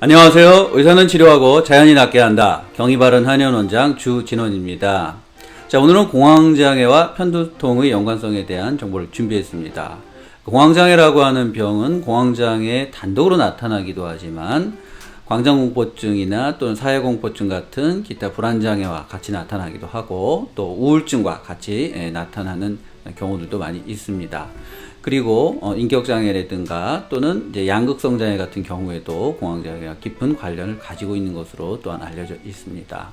안녕하세요. 의사는 치료하고 자연이 낫게 한다. 경희바른 한의원 원장 주진원입니다. 자, 오늘은 공황장애와 편두통의 연관성에 대한 정보를 준비했습니다. 공황장애라고 하는 병은 공황장애 단독으로 나타나기도 하지만 광장공포증이나 또는 사회공포증 같은 기타 불안장애와 같이 나타나기도 하고 또 우울증과 같이 예, 나타나는 경우들도 많이 있습니다. 그리고 어, 인격장애라든가 또는 이제 양극성 장애 같은 경우에도 공황장애와 깊은 관련을 가지고 있는 것으로 또한 알려져 있습니다.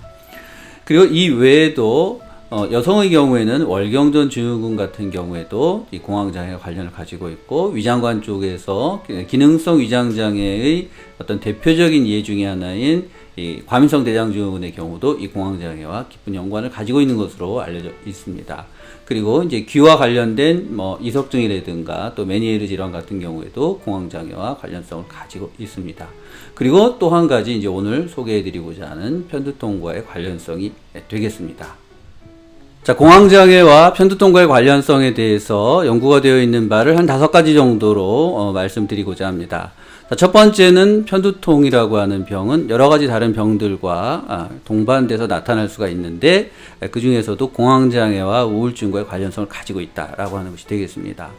그리고 이 외에도 어, 여성의 경우에는 월경전 증후군 같은 경우에도 이 공황장애와 관련을 가지고 있고 위장관 쪽에서 기능성 위장장애의 어떤 대표적인 예 중에 하나인 이 과민성 대장 증후군의 경우도 이 공황장애와 깊은 연관을 가지고 있는 것으로 알려져 있습니다. 그리고 이제 귀와 관련된 뭐 이석증이라든가 또 메니에르 질환 같은 경우에도 공황 장애와 관련성을 가지고 있습니다. 그리고 또 한 가지 이제 오늘 소개해드리고자 하는 편두통과의 관련성이 되겠습니다. 자, 공황장애와 편두통과의 관련성에 대해서 연구가 되어 있는 바를 한 다섯 가지 정도로 어, 말씀드리고자 합니다. 자, 첫 번째는 편두통이라고 하는 병은 여러 가지 다른 병들과 아, 동반돼서 나타날 수가 있는데 그 중에서도 공황장애와 우울증과의 관련성을 가지고 있다라고 하는 것이 되겠습니다.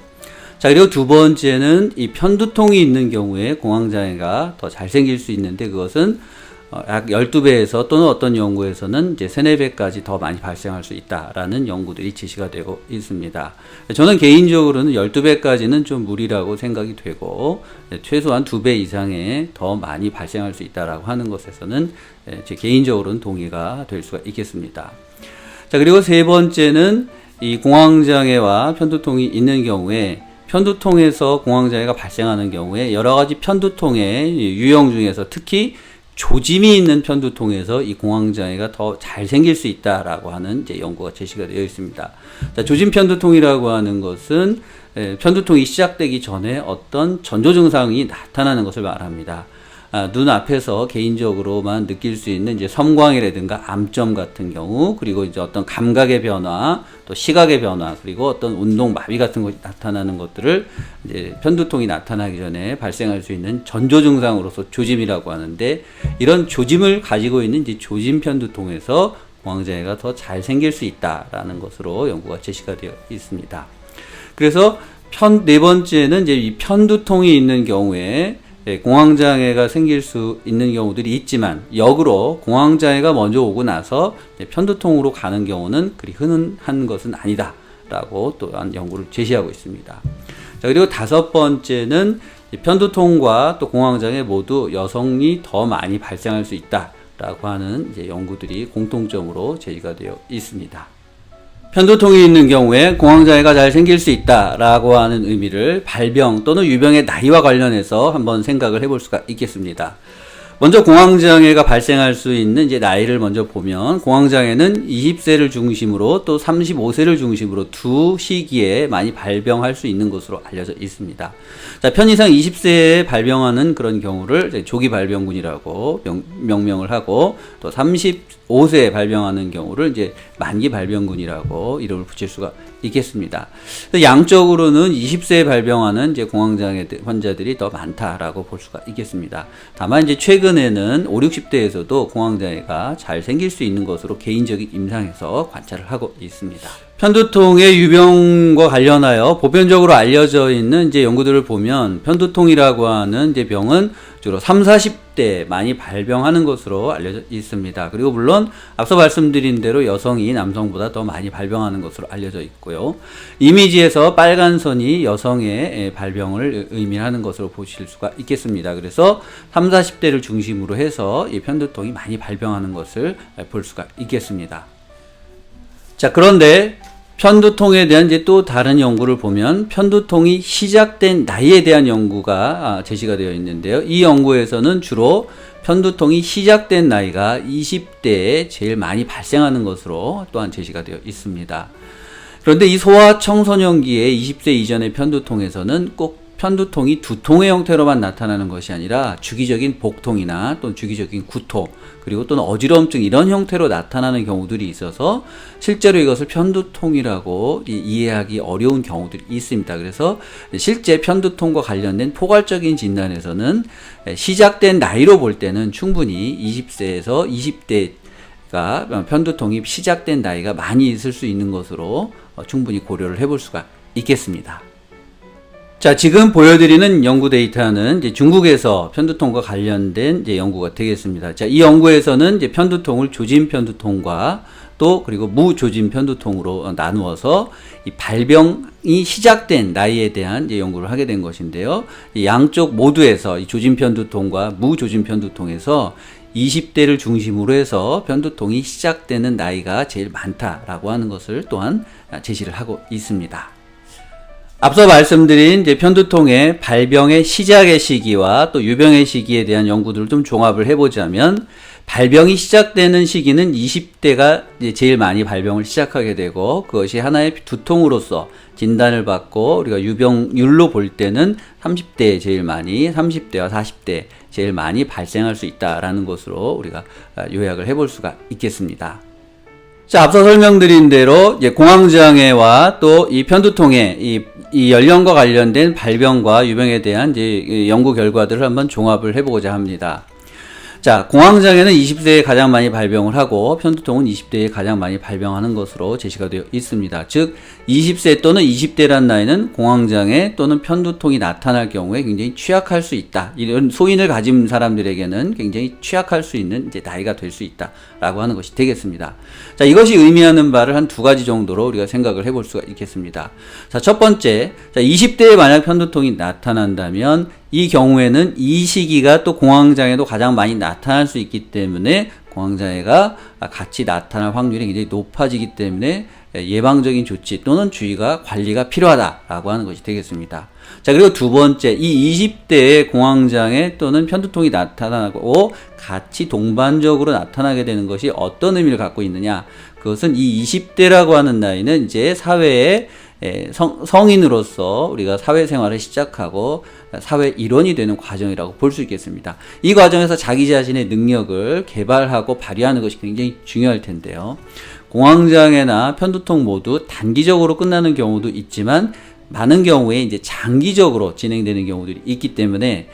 자, 그리고 두 번째는 이 편두통이 있는 경우에 공황장애가 더 잘 생길 수 있는데 그것은 어, 약 12배에서 또는 어떤 연구에서는 이제 3, 4배까지 더 많이 발생할 수 있다라는 연구들이 제시가 되고 있습니다. 저는 개인적으로는 12배까지는 좀 무리라고 생각이 되고 최소한 2배 이상의 더 많이 발생할 수 있다라고 하는 것에서는 제 개인적으로는 동의가 될 수가 있겠습니다. 자, 그리고 세 번째는 이 공황장애와 편두통이 있는 경우에 편두통에서 공황장애가 발생하는 경우에 여러 가지 편두통의 유형 중에서 특히 조짐이 있는 편두통에서 이 공황장애가 더 잘 생길 수 있다라고 하는 이제 연구가 제시가 되어 있습니다. 자, 조짐 편두통이라고 하는 것은 에, 편두통이 시작되기 전에 어떤 전조 증상이 나타나는 것을 말합니다. 아, 눈 앞에서 개인적으로만 느낄 수 있는 이제 섬광이라든가 암점 같은 경우, 그리고 이제 어떤 감각의 변화, 또 시각의 변화, 그리고 어떤 운동 마비 같은 것이 나타나는 것들을 이제 편두통이 나타나기 전에 발생할 수 있는 전조 증상으로서 조짐이라고 하는데 이런 조짐을 가지고 있는 이제 조짐 편두통에서 공황장애가 더 잘 생길 수 있다라는 것으로 연구가 제시가 되어 있습니다. 그래서 편, 네 번째는 이제 이 편두통이 있는 경우에 예, 공황장애가 생길 수 있는 경우들이 있지만 역으로 공황장애가 먼저 오고 나서 편두통으로 가는 경우는 그리 흔한 것은 아니다라고 또한 연구를 제시하고 있습니다. 자, 그리고 다섯 번째는 편두통과 또 공황장애 모두 여성이 더 많이 발생할 수 있다라고 하는 연구들이 공통점으로 제시가 되어 있습니다. 편두통이 있는 경우에 공황장애가 잘 생길 수 있다라고 하는 의미를 발병 또는 유병의 나이와 관련해서 한번 생각을 해볼 수가 있겠습니다. 먼저 공황장애가 발생할 수 있는 이제 나이를 먼저 보면 공황장애는 20세를 중심으로 또 35세를 중심으로 두 시기에 많이 발병할 수 있는 것으로 알려져 있습니다. 자, 편의상 20세에 발병하는 그런 경우를 조기 발병군이라고 명, 명명을 하고 또 35세에 발병하는 경우를 이제 만기 발병군이라고 이름을 붙일 수가 있겠습니다. 양적으로는 20세에 발병하는 이제 공황장애 환자들이 더 많다라고 볼 수가 있겠습니다. 다만 이제 최근 에는 5, 60대에서도 공황장애가 잘 생길 수 있는 것으로 개인적인 임상에서 관찰을 하고 있습니다. 편두통의 유병과 관련하여 보편적으로 알려져 있는 이제 연구들을 보면 편두통이라고 하는 이제 병은 주로 3, 40대 많이 발병하는 것으로 알려져 있습니다. 그리고 물론 앞서 말씀드린 대로 여성이 남성보다 더 많이 발병하는 것으로 알려져 있고요. 이미지에서 빨간 선이 여성의 발병을 의미하는 것으로 보실 수가 있겠습니다. 그래서 3, 40대를 중심으로 해서 이 편두통이 많이 발병하는 것을 볼 수가 있겠습니다. 자, 그런데 편두통에 대한 이제 또 다른 연구를 보면 편두통이 시작된 나이에 대한 연구가 아, 제시가 되어 있는데요. 이 연구에서는 주로 편두통이 시작된 나이가 20대에 제일 많이 발생하는 것으로 또한 제시가 되어 있습니다. 그런데 이 소아 청소년기에 20세 이전의 편두통에서는 꼭 편두통이 두통의 형태로만 나타나는 것이 아니라 주기적인 복통이나 또는 주기적인 구토 그리고 또는 어지러움증 이런 형태로 나타나는 경우들이 있어서 실제로 이것을 편두통이라고 이- 이해하기 어려운 경우들이 있습니다. 그래서 실제 편두통과 관련된 포괄적인 진단에서는 시작된 나이로 볼 때는 충분히 20세에서 20대 가 편두통이 시작된 나이가 많이 있을 수 있는 것으로 어, 충분히 고려를 해볼 수가 있겠습니다. 자, 지금 보여드리는 연구 데이터는 중국에서 편두통과 관련된 연구가 되겠습니다. 자, 이 연구에서는 편두통을 조진 편두통과 또 그리고 무조진 편두통으로 어, 나누어서 이 발병이 시작된 나이에 대한 연구를 하게 된 것인데요. 이 양쪽 모두에서 이 조진 편두통과 무조진 편두통에서 20대를 중심으로 해서 편두통이 시작되는 나이가 제일 많다라고 하는 것을 또한 제시를 하고 있습니다. 앞서 말씀드린 이제 편두통의 발병의 시작의 시기와 또 유병의 시기에 대한 연구들을 좀 종합을 해보자면 발병이 시작되는 시기는 20대가 이제 제일 많이 발병을 시작하게 되고 그것이 하나의 두통으로서 진단을 받고 우리가 유병률로 볼 때는 30대에 제일 많이 30대와 40대 제일 많이 발생할 수 있다라는 것으로 우리가 아, 요약을 해볼 수가 있겠습니다. 자, 앞서 설명드린 대로 이제 공황장애와 또 이 편두통의 이, 이 연령과 관련된 발병과 유병에 대한 이제 이 연구 결과들을 한번 종합을 해보고자 합니다. 자, 공황장애는 20세에 가장 많이 발병을 하고 편두통은 20대에 가장 많이 발병하는 것으로 제시가 되어 있습니다. 즉, 20세 또는 20대란 나이는 공황장애 또는 편두통이 나타날 경우에 굉장히 취약할 수 있다. 이런 소인을 가진 사람들에게는 굉장히 취약할 수 있는 이제 나이가 될 수 있다라고 하는 것이 되겠습니다. 자, 이것이 의미하는 바를 한 두 가지 정도로 우리가 생각을 해볼 수가 있겠습니다. 자, 첫 번째, 자, 20대에 만약 편두통이 나타난다면 이 경우에는 이 시기가 또 공황장애도 가장 많이 나타날 수 있기 때문에 공황장애가 같이 나타날 확률이 굉장히 높아지기 때문에 예방적인 조치 또는 주의가 관리가 필요하다라고 하는 것이 되겠습니다. 자, 그리고 두 번째, 이 20대에 공황장애 또는 편두통이 나타나고 같이 동반적으로 나타나게 되는 것이 어떤 의미를 갖고 있느냐? 그것은 이 20대라고 하는 나이는 이제 사회에 에, 성, 성인으로서 우리가 사회생활을 시작하고 사회 일원이 되는 과정이라고 볼 수 있겠습니다. 이 과정에서 자기 자신의 능력을 개발하고 발휘하는 것이 굉장히 중요할 텐데요. 공황장애나 편두통 모두 단기적으로 끝나는 경우도 있지만 많은 경우에 이제 장기적으로 진행되는 경우들이 있기 때문에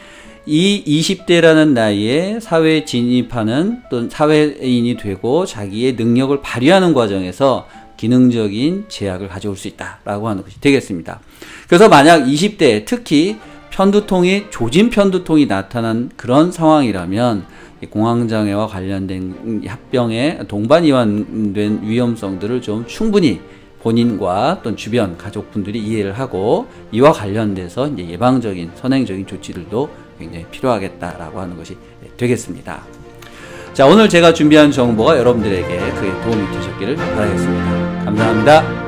이 20대라는 나이에 사회에 진입하는 또는 사회인이 되고 자기의 능력을 발휘하는 과정에서 기능적인 제약을 가져올 수 있다라고 하는 것이 되겠습니다. 그래서 만약 20대 특히 편두통이 조진 편두통이 나타난 그런 상황이라면 이 공황장애와 관련된 합병에 동반 이완된 위험성들을 좀 충분히 본인과 또는 주변 가족분들이 이해를 하고 이와 관련돼서 이제 예방적인 선행적인 조치들도 굉장히 필요하겠다라고 하는 것이 되겠습니다. 자, 오늘 제가 준비한 정보가 여러분들에게 그에 도움이 되셨기를 바라겠습니다. 감사합니다.